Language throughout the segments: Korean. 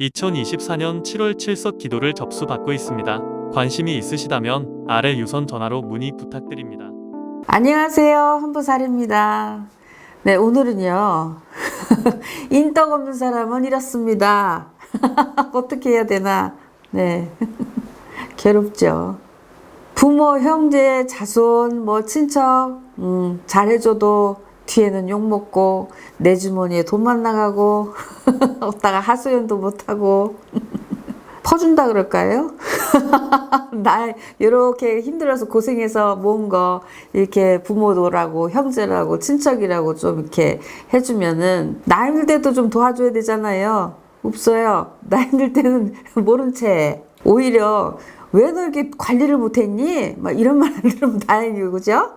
2024년 7월 7석 기도를 접수받고 있습니다. 관심이 있으시다면 아래 유선 전화로 문의 부탁드립니다. 안녕하세요. 한부살입니다. 네, 오늘은요. 인덕 없는 사람은 이렇습니다. 어떻게 해야 되나? 네. 괴롭죠. 부모, 형제, 자손, 뭐, 친척, 음, 잘해줘도 뒤에는 욕먹고, 내 주머니에 돈만 나가고, 없다가 하소연도 못하고, 퍼준다 그럴까요? 나 이렇게 힘들어서 고생해서 모은 거 이렇게 부모라고 형제라고 친척이라고 좀 이렇게 해주면은 나 힘들 때도 좀 도와줘야 되잖아요. 없어요. 나 힘들 때는 모른 채 오히려 왜 너 이렇게 관리를 못했니? 막 이런 말안 들으면 다행이고 그죠?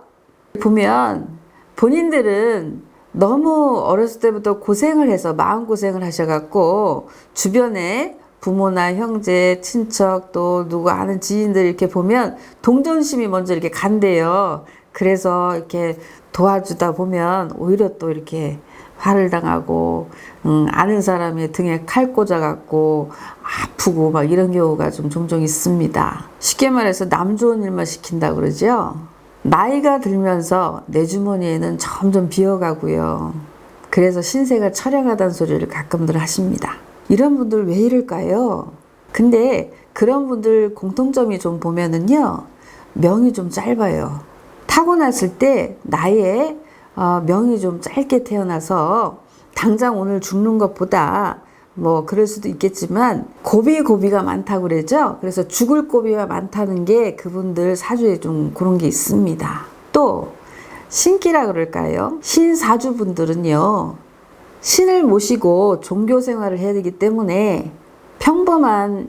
보면 본인들은 너무 어렸을 때부터 고생을 해서 마음 고생을 하셔갖고 주변에 부모나 형제, 친척 또 누구 아는 지인들 이렇게 보면 동정심이 먼저 이렇게 간대요. 그래서 이렇게 도와주다 보면 오히려 또 이렇게 화를 당하고 음, 아는 사람의 등에 칼 꽂아갖고 아프고 막 이런 경우가 좀 종종 있습니다. 쉽게 말해서 남 좋은 일만 시킨다 그러죠. 나이가 들면서 내 주머니에는 점점 비어가고요. 그래서 신세가 처량하다는 소리를 가끔들 하십니다. 이런 분들 왜 이럴까요? 근데 그런 분들 공통점이 좀 보면은요, 명이 좀 짧아요. 타고났을 때 나의 어, 명이 좀 짧게 태어나서 당장 오늘 죽는 것보다 뭐 그럴 수도 있겠지만 고비 고비가 많다고 그러죠. 그래서 죽을 고비가 많다는 게 그분들 사주에 좀 그런 게 있습니다. 또 신기라 그럴까요? 신사주 분들은요. 신을 모시고 종교 생활을 해야 되기 때문에 평범한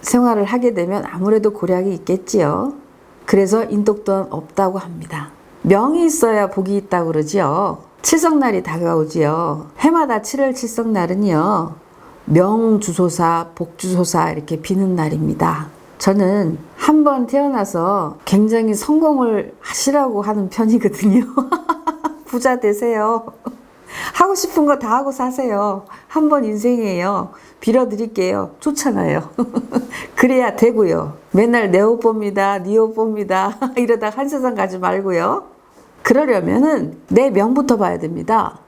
생활을 하게 되면 아무래도 고략이 있겠지요. 그래서 인덕도 없다고 합니다. 명이 있어야 복이 있다고 그러지요. 칠성날이 다가오지요. 해마다 7월 칠성날은요. 명주소사, 복주소사 이렇게 비는 날입니다. 저는 한 번 태어나서 굉장히 성공을 하시라고 하는 편이거든요. 부자 되세요. 하고 싶은 거 다 하고 사세요. 한 번 인생이에요. 빌어드릴게요. 좋잖아요. 그래야 되고요. 맨날 내 옷 봅니다. 네 옷 봅니다. 이러다 한 세상 가지 말고요. 그러려면은 내 명부터 봐야 됩니다.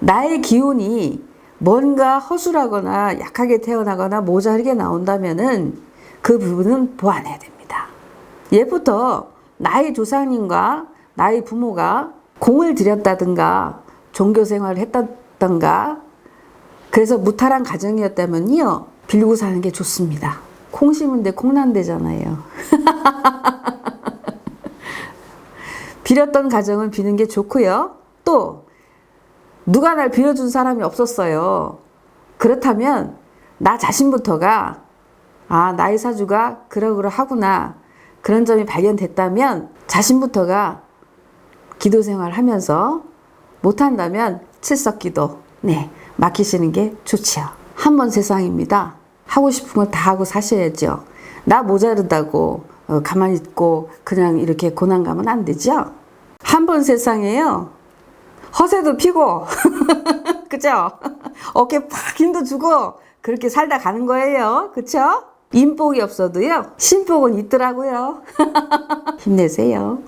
나의 기운이 뭔가 허술하거나 약하게 태어나거나 모자르게 나온다면은 그 부분은 보완해야 됩니다. 예부터 나의 조상님과 나의 부모가 공을 들였다든가 종교 생활을 했다든가 그래서 무탈한 가정이었다면요 빌고 사는 게 좋습니다. 콩 심은데 콩난대잖아요. 빌었던 가정은 비는 게 좋고요. 또 누가 날 빌어준 사람이 없었어요. 그렇다면 나 자신부터가 아 나의 사주가 그러그러 하구나 그런 점이 발견됐다면 자신부터가 기도 생활 하면서 못한다면 칠석 기도 네 맡기시는 게 좋지요. 한 번 세상입니다. 하고 싶은 걸다 하고 사셔야죠. 나 모자르다고 어, 가만히 있고 그냥 이렇게 고난 가면 안 되죠. 한 번 세상에요. 허세도 피고 그죠? 어깨 팍 힘도 주고 그렇게 살다 가는 거예요. 그쵸? 인복이 없어도요. 신복은 있더라고요. 힘내세요.